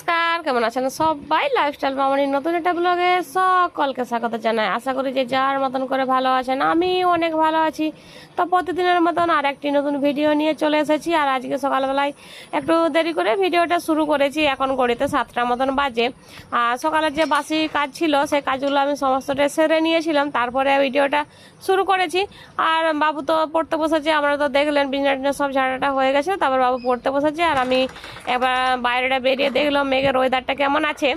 ますか？কেমন আছেন? সবাই লাইফস্টাইল মামনির নতুন একটা ব্লগে সকলকে স্বাগত জানাই। আশা করি যে যার মতন করে ভালো আছেন আমি অনেক ভালো আছি। তো প্রতিদিনের মতন আর একটি নতুন ভিডিও নিয়ে চলে এসেছি, আর আজকে সকালবেলায় একটু দেরি করে ভিডিওটা শুরু করেছি, এখন গড়িতে সাতটার মতন বাজে। আর সকালের যে বাসি কাজ ছিল সেই কাজগুলো আমি সমস্তটা সেরে নিয়েছিলাম, তারপরে ভিডিওটা শুরু করেছি। আর বাবু তো পড়তে বসেছে আমরা তো দেখলেন বিজনেস সব ঝাড়াটা হয়ে গেছে, তারপর বাবু পড়তে বসেছে, আর আমি এবার বাইরেটা বেরিয়ে দেখলাম, মেঘের ওয়েদারটা কেমন আছে?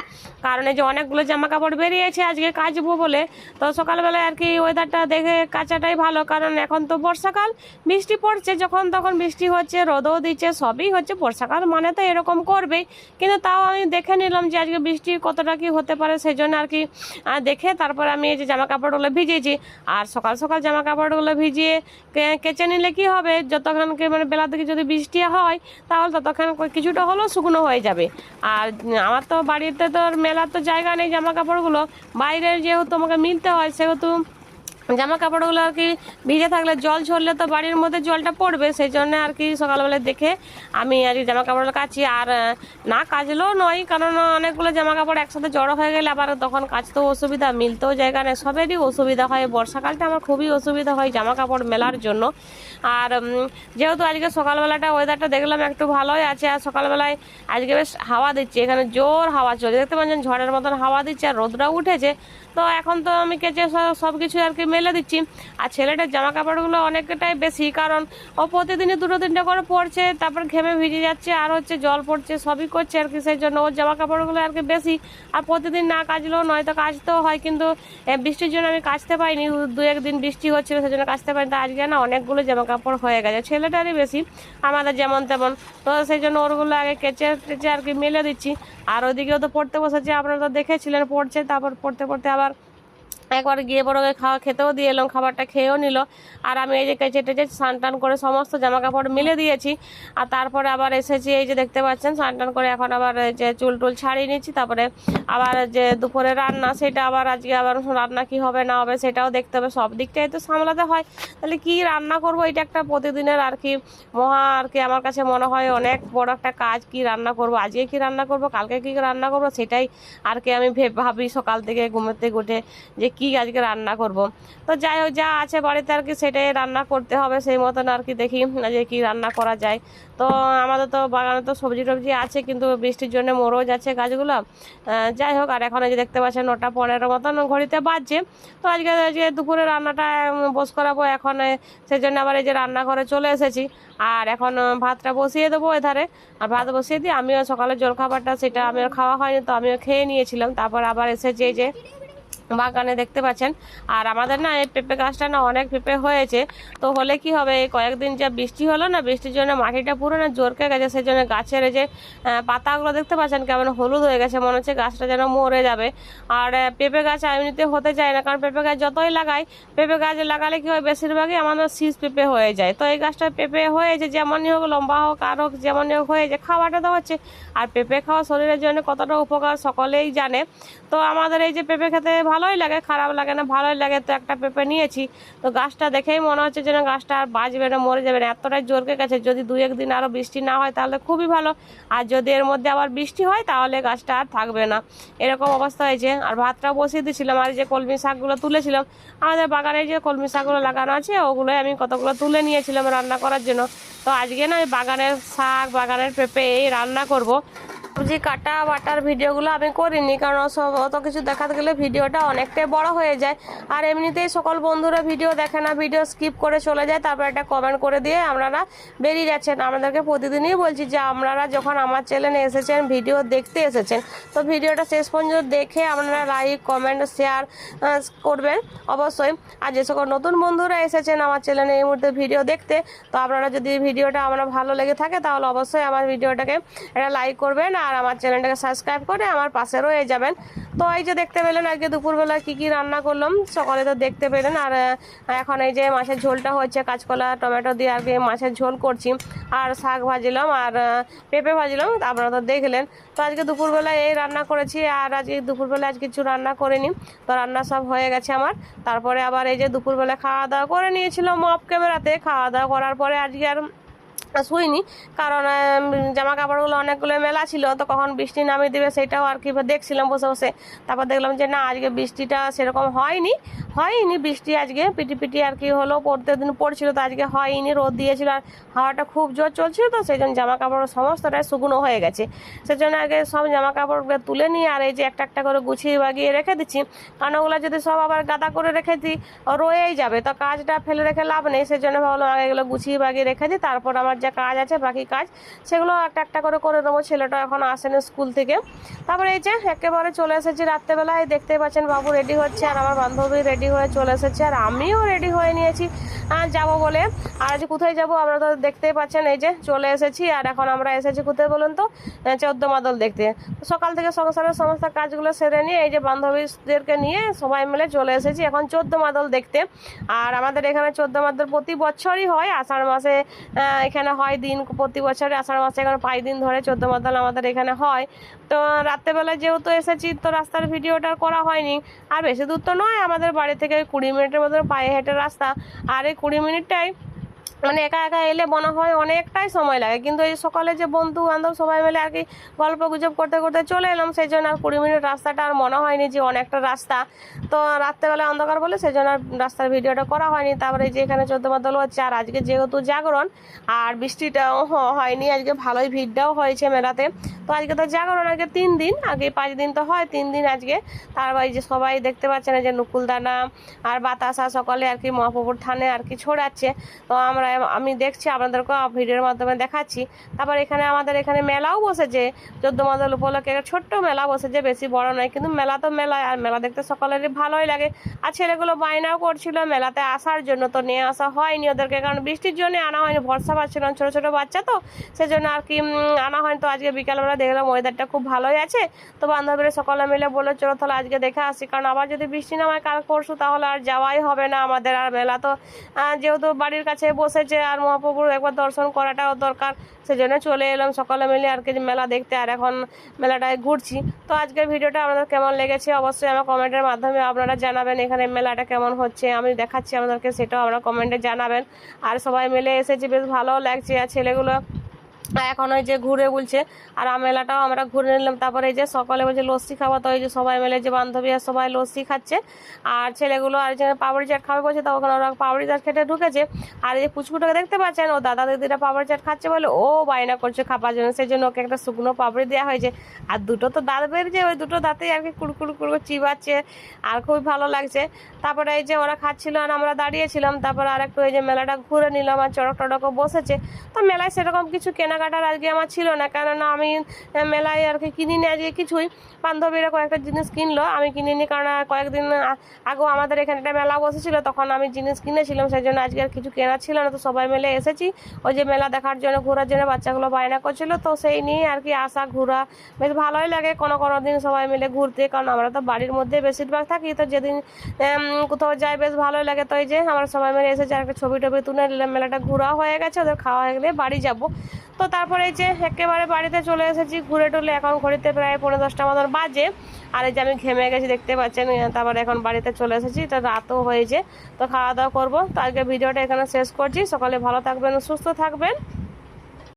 কারণ এই যে অনেকগুলো জামা কাপড় বেরিয়েছে আজকে কাচবো বলে। তো সকালবেলায় আর কি ওয়েদারটা দেখে কাচাটাই ভালো, কারণ এখন তো বর্ষাকাল, বৃষ্টি পড়ছে, যখন তখন বৃষ্টি হচ্ছে, রোদও দিচ্ছে, সবই হচ্ছে, বর্ষাকাল মানে তো এরকম করবেই। কিন্তু তাও আমি দেখে নিলাম যে আজকে বৃষ্টি কতটা কি হতে পারে সেই জন্য আর কি দেখে তারপর আমি এই যে জামা কাপড়গুলো ভিজিয়েছি আর সকাল সকাল জামা কাপড়গুলো ভিজিয়ে কেচে নিলে কি হবে? যতক্ষণ কি মানে বেলা থেকে যদি বৃষ্টি হয়, তাহলে ততক্ষণ কিছুটা হলেও শুকনো হয়ে যাবে। আর আমার তো বাড়িতে তো মেলার তো জায়গা নেই জামা কাপড়গুলো বাইরে যেহেতু আমাকে মিলতে হয় সেহেতু জামা কাপড়গুলো আর কি ভিজে থাকলে জল ঝরলে তো বাড়ির মধ্যে জলটা পড়বে সেই জন্য আর কি সকালবেলা দেখে আমি আর কি জামা কাপড় কাচি। আর না কাচলেও নয়, কারণ অনেকগুলো জামা কাপড় একসাথে জড়ো হয়ে গেলে আবার তখন কাচতেও অসুবিধা, মিলতেও জায়গা নেই, সবেরই অসুবিধা হয়। বর্ষাকালটা আমার খুবই অসুবিধা হয় জামা কাপড় মেলার জন্য। আর যেহেতু আজকে সকালবেলাটা ওয়েদারটা দেখলাম একটু ভালোই আছে, আর সকালবেলায় আজকে বেশ হাওয়া দিচ্ছে, এখানে জোর হাওয়া চলছে। দেখতে পাচ্ছেন ঝড়ের মতন হাওয়া দিচ্ছে, আর রোদটা উঠেছে। তো এখন তো আমি কেচে সব কিছু আর কি মেলে দিচ্ছি। আর ছেলেটার জামা কাপড়গুলো অনেকটাই বেশি, কারণ ও প্রতিদিনই দুটো তিনটে করে পড়ছে তারপর ঘেমে ভিজে যাচ্ছে, আর হচ্ছে জল পড়ছে, সবই করছে আর কি, সেই জন্য ওর জামা কাপড়গুলো আর কি বেশি। আর প্রতিদিন না কাচলেও নয়, তো কাচতেও হয়, কিন্তু বৃষ্টির জন্য আমি কাচতে পাইনি দু একদিন বৃষ্টি হচ্ছিল, সেই জন্য কাচতে পারিনি। তো আজকে না অনেকগুলো জামা কাপড় হয়ে গেছে, ছেলেটারই বেশি, আমাদের যেমন তেমন। তো সেই জন্য ওরগুলো আগে কেচে টেচে আর কি মেলে দিচ্ছি। আর ওইদিকেও তো পড়তে বসেছে, আপনারা তো দেখেছিলেন, পড়ছে, তারপর পড়তে পড়তে আবার একবার গিয়ে বড় খাওয়া খেতেও দিয়ে এলাম, খাবারটা খেয়েও নিল। আর আমি এই যে কেচে টেচে স্নান টান করে সমস্ত জামা কাপড় মিলে দিয়েছি। আর তারপরে আবার এসেছি এই যে দেখতে পাচ্ছেন, স্নান করে এখন আবার যে চুল টুল ছাড়িয়ে নিচ্ছি তারপরে আবার যে দুপুরে রান্না, সেটা আবার আজকে আবার রান্না কি হবে, না হবে সেটাও দেখতে হবে। সব দিকটাই তো সামলাতে হয়। তাহলে কি রান্না করব, এটা একটা প্রতিদিনের আর কি মহা আর কি আমার কাছে মনে হয় অনেক বড় একটা কাজ। কি রান্না করব, আজকে কি রান্না করব, কালকে কি রান্না করব, সেটাই আর কি আমি ভাবি সকাল থেকে ঘুমোতে উঠে যে কি আজকে রান্না করব? তো যাই হোক যা আছে বাড়িতে আর কি সেটাই রান্না করতে হবে সেই মতন আর কি দেখি যে কি রান্না করা যায়। তো আমাদের তো বাগানে তো সবজি টবজি আছে কিন্তু বৃষ্টির জন্য মরেও যাচ্ছে গাছগুলো। যাই হোক আর এখন যে দেখতে পাচ্ছেন নটা পনেরো মতন ঘড়িতে বাজছে। তো আজকে যে দুপুরে রান্নাটা বস করাবো এখন আহ, সেই জন্য আবার এই যে রান্নাঘরে চলে এসেছি। আর এখন ভাতটা বসিয়ে দেবো এধারে। আর ভাত বসিয়ে দিয়ে আমিও সকালে জলখাবারটা সেটা আমিও খাওয়া হয়নি তো আমিও খেয়ে নিয়েছিলাম। তারপর আবার এসেছি যে বাগানে দেখতে পাচ্ছেন। আর আমাদের না এই পেঁপে গাছটা না অনেক পেঁপে হয়েছে। তো হলে কি হবে, এই কয়েকদিন যা বৃষ্টি হলো না, বৃষ্টির জন্য মাটিটা পুরো না জোরকে গেছে, সেই জন্য গাছের যে পাতাগুলো দেখতে পাচ্ছেন কেমন হলুদ হয়ে গেছে, মনে হচ্ছে গাছটা যেন মরে যাবে। আর পেঁপে গাছ এমনিতে হতে চায় না, কারণ পেঁপে গাছ যতই লাগাই, পেঁপে গাছ লাগালে কি হয়, বেশিরভাগই আমাদের শীষ পেঁপে হয়ে যায়। তো এই গাছটা পেঁপে হয়েছে, যেমনই হোক, লম্বা হোক, আর হোক, যেমনই হোক হয়েছে, খাওয়াটা তো হচ্ছে। আর পেঁপে খাওয়া শরীরের জন্য কতটা উপকার, সকলেই জানে। তো আমাদের এই যে পেঁপে খেতে ভালোই লাগে, খারাপ লাগে না, ভালোই লাগে। তো একটা পেঁপে নিয়েছি, তো গাছটা দেখেই মনে হচ্ছে যেন গাছটা আর বাঁচবে না, মরে যাবে না। এতটাই জোরকে গেছে, যদি দুই একদিন আরও বৃষ্টি না হয় তাহলে খুবই ভালো। আর যদি এর মধ্যে আবার বৃষ্টি হয় তাহলে গাছটা আর থাকবে না। এরকম অবস্থা হয়েছে। আর ভাতটা বসিয়ে দিয়েছিলাম, আর যে কলমি শাকগুলো তুলেছিলাম, আমাদের বাগানে যে কলমি শাকগুলো লাগানো আছে, ওগুলোই আমি কতগুলো তুলে নিয়েছিলাম রান্না করার জন্য। তো আজকে না ওই বাগানের শাক, বাগানের পেঁপে এই রান্না করব। সবজি কাটা বাটার ভিডিওগুলো আমি করিনি, কারণ অত কিছু দেখাতে গেলে ভিডিওটা অনেকটাই বড় হয়ে যায়। আর এমনিতেই সকল বন্ধুরা ভিডিও দেখে না, ভিডিও স্কিপ করে চলে যায়, তারপর একটা কমেন্ট করে দিয়ে আপনারা বেরিয়ে যাচ্ছেন। আমাদেরকে প্রতিদিনই বলছি যে আপনারা যখন আমার চ্যানেলে এসেছেন, ভিডিও দেখতে এসেছেন, তো ভিডিওটা শেষ পর্যন্ত দেখে আপনারা লাইক কমেন্ট শেয়ার করবেন অবশ্যই। আর যে সকল নতুন বন্ধুরা এসেছেন আমার চ্যানেলে এই মুহূর্তে ভিডিও দেখতে, তো আপনারা যদি ভিডিওটা আমার ভালো লেগে থাকে, তাহলে অবশ্যই আমার ভিডিওটাকে একটা লাইক করবেন। আর আমার চ্যানেলটাকে সাবস্ক্রাইব করে আমার পাশে রয়ে যাবেন। তো এই যে দেখতে পেলেন আজকে দুপুরবেলা কি কি রান্না করলাম, সকালে তো দেখতে পেলেন। আর এখন এই যে মাছের ঝোলটা হচ্ছে কাঁচকলা, টমেটো দিয়ে আর কি মাছের ঝোল করছি। আর শাক ভাজিলাম, আর পেঁপে ভাজিলাম, আপনারা তো দেখলেন। তো আজকে দুপুরবেলা এই রান্না করেছি, আর আজকে দুপুরবেলা আজ কিছু রান্না করিনি। তো রান্না সব হয়ে গেছে আমার। তারপরে আবার এই যে দুপুরবেলা খাওয়া দাওয়া করে নিয়েছিলাম অফ ক্যামেরাতে খাওয়া দাওয়া করার পরে আজকে আর শুইনি কারণ জামা কাপড়গুলো অনেকগুলো মেলা ছিল, তো কখন বৃষ্টি নামিয়ে দেবে সেটাও আর কি দেখছিলাম বসে বসে। তারপর দেখলাম যে না, আজকে বৃষ্টিটা সেরকম হয়নি। হয়নি বৃষ্টি আজকে, পিটি পিটি আর কি হলো, পড়তে দিন পড়ছিল তো আজকে হয়নি, রোদ দিয়েছিল আর হাওয়াটা খুব জোর চলছিল তো, সেই জন্য জামা কাপড় সমস্তটাই শুকনো হয়ে গেছে। সেই জন্য আগে সব জামা কাপড়গুলো তুলে নিয়ে আর এই যে একটা একটা করে গুছিয়ে বাগিয়ে রেখে দিচ্ছি। কারণ ওগুলো যদি সব আবার গাদা করে রেখে দিই, রয়েই যাবে। তো কাজটা ফেলে রেখে লাভ নেই, সেই জন্য ভাবলাম আগে এগুলো গুছিয়ে বাগিয়ে রেখে দিই, তারপর আমার যা কাজ আছে, বাকি কাজ, সেগুলো একটা একটা করে করে দেবো ছেলেটা এখন আসেনি স্কুল থেকে। তারপরে এই যে একেবারে চলে এসেছি রাত্রেবেলায়, দেখতে পাচ্ছেন বাবু রেডি হচ্ছে আর আমার বান্ধবী রেডি হয়ে চলে এসেছে আর আমিও রেডি হয়ে নিয়েছি। যাব বলে। আর আজ কোথায় যাব আপনারা তো দেখতেই পাচ্ছেন, এই যে চলে এসেছি। আর এখন আমরা এসেছি কোথায় বলুন তো? চোদ্দ মাদল দেখতে। সকাল থেকে সংসারের সমস্ত কাজগুলো সেরে নিয়ে, এই যে বান্ধবীদেরকে নিয়ে সবাই মিলে চলে এসেছি এখন চোদ্দ মাদল দেখতে। আর আমাদের এখানে চোদ্দ মাদল প্রতি বছরই হয়। আষাঢ় মাসে এখানে হয় দিন প্রতি বছরে আষাঢ় মাসে এখানে পাঁচ দিন ধরে চোদ্দ মাদল আমাদের এখানে হয়। তো রাত্রেবেলায় যেহেতু এসেছি, তো রাস্তার ভিডিওটা করা হয়নি। আর বেশি দূর তো নয় আমাদের বাড়ি থেকে কুড়ি মিনিটের মতো পায়ে হেঁটে রাস্তা। আর এই কুড়ি মিনিটটাই। মানে একা একা এলে মনে হয় অনেকটাই সময় লাগে। কিন্তু এই সকালে যে বন্ধু বান্ধব সবাই মিলে আর কি গল্প গুজব করতে করতে চলে এলাম, সেই জন্য আর কুড়ি মিনিট রাস্তাটা আর মনে হয়নি যে অনেকটা রাস্তা। তো রাত্রেবেলা অন্ধকার বলে সেই জন্য আর রাস্তার ভিডিওটা করা হয়নি। তারপরে যে এখানে চোদ্দ মাদল হচ্ছে, আর আজকে যেহেতু জাগরণ, আর বৃষ্টিটাও হয়নি, আজকে ভালোই ভিড়টাও হয়েছে মেলাতে। তো আজকে তো জাগরণ, আজকে তিন দিন। আগে পাঁচ দিন তো হয়, তিন দিন আজকে। তারপর এই যে সবাই দেখতে পাচ্ছে না যে নকুলদানা আর বাতাসা সকলে আর কি মহাপ্রভুর থানে আর কি ছড়াচ্ছে। তো আমরা, আমি দেখছি আপনাদেরকে ভিডিওর মাধ্যমে দেখাচ্ছি। তারপর এখানে আমাদের এখানে মেলাও বসেছে। চোদ্দ মাদল উপলক্ষে একটা ছোট্ট মেলা বসেছে, বেশি বড় নয়, কিন্তু মেলা তো মেলা আর মেলা দেখতে সকলেরই ভালোই লাগে। আর ছেলেগুলো বায়নাও করছিল মেলাতে আসার জন্য, তো নিয়ে আসা হয়নি ওদেরকে, কারণ বৃষ্টির জন্য আনা হয়নি, ভরসা পাচ্ছিল ছোটো ছোটো বাচ্চা তো, সেজন্য আর কি আনা হয়নি। তো আজকে বিকালবেলা দেখলাম ওয়েদারটা খুব ভালোই আছে। তো বান্ধবীরা সকলে মিলে বলে চলো তাহলে আজকে দেখে আসি। কারণ আবার যদি বৃষ্টি নামায় কাল পরশু, তাহলে আর যাওয়াই হবে না আমাদের আর মেলা তো যেহেতু বাড়ির কাছে বসেছে আর মহাপ্রভুর একবার দর্শন করাটাও দরকার, সেজন্য চলে এলাম সকলে মিলে আর কি মেলা দেখতে। আর এখন মেলাটায় ঘুরছি। তো আজকের ভিডিওটা আপনাদের কেমন লেগেছে অবশ্যই আমার কমেন্টের মাধ্যমে আপনারা জানাবেন, এখানে মেলাটা কেমন হচ্ছে। আমি দেখাচ্ছি আপনাদেরকে, সেটাও আপনারা কমেন্টে জানাবেন। আর সবাই মিলে এসেছি, বেশ ভালোও লাগছে। আর ছেলেগুলো এখন ওই যে ঘুরে বলছে, আর আম মেলাটাও আমরা ঘুরে নিলাম। তারপরে এই যে সকালে বলছে লস্যি খাওয়া, তো ওই যে সবাই মিলে যে বান্ধবী আর সবাই লস্যি খাচ্ছে, আর ছেলেগুলো আর যে পাপড়ি চাট খাবে বলছে, তো ওখানে ওরা পাপড়ি চাট খেটে ঢুকেছে। আর এই যে পুচকুটাকে দেখতে পাচ্ছেন, ও দাদা দিদিরা পাপড়ি চাট খাচ্ছে বলে, ও বায়না করছে খাবার জন্য সেই জন্য ওকে একটা শুকনো পাপড়ি দেওয়া হয়েছে। আর দুটো তো দাঁত বেরিয়েছে ওই দুটো দাঁতেই আর কি কুড়কুড় কুড়কুড় চিবাচ্ছে, আর খুবই ভালো লাগছে। তারপরে এই যে ওরা খাচ্ছিল আর আমরা দাঁড়িয়েছিলাম, তারপরে আর একটু এই যে মেলাটা ঘুরে নিলাম, আর চড়ক টড়কও বসেছে। তো মেলায় সেরকম কিছু কেনাকাটার আজকে আমার ছিল না, কেননা আমি মেলায় আর কি কিনিনি আজকে কিছুই। বান্ধবীরা কয়েকটা জিনিস কিনলো, আমি কিনিনি কারণ কয়েকদিন আগেও আমাদের এখানে একটা মেলা বসেছিল, তখন আমি জিনিস কিনেছিলাম, সেই জন্য আজকে আর কিছু কেনা ছিল না, তো সবাই মিলে এসেছি। ওই যে মেলা দেখার জন্য, ঘোরার জন্য বাচ্চাগুলো বায়না করছিল, তো সেই নিয়ে আর কি আসা, ঘোরা, বেশ ভালোই লাগে। কোনো কোনো দিন সবাই মিলে ঘুরতে, কারণ আমরা তো বাড়ির মধ্যে বেশিরভাগ থাকি, তো যেদিন কোথাও যাই, বেশ ভালোই লাগে। তো এই যে, আমরা সবাই মিলে এসেছি, আর একটা ছবি টবি তুলে মেলাটা ঘোরা হয়ে গেছে, ওদের খাওয়া হয়ে গেলে বাড়ি যাব। তো তারপরে যে একেবারে বাড়িতে চলে এসেছি, ঘুরে টুলে এখন ঘড়িতে প্রায় পনেরো দশটা মতন বাজে। আর এই যে আমি ঘেমে গেছি, দেখতে পাচ্ছেন তারপরে এখন বাড়িতে চলে এসেছি, তো রাতও হয়েছে। তো খাওয়া দাওয়া করব। তো আজকে ভিডিওটা এখানে শেষ করছি। সকালে ভালো থাকবেন, সুস্থ থাকবেন।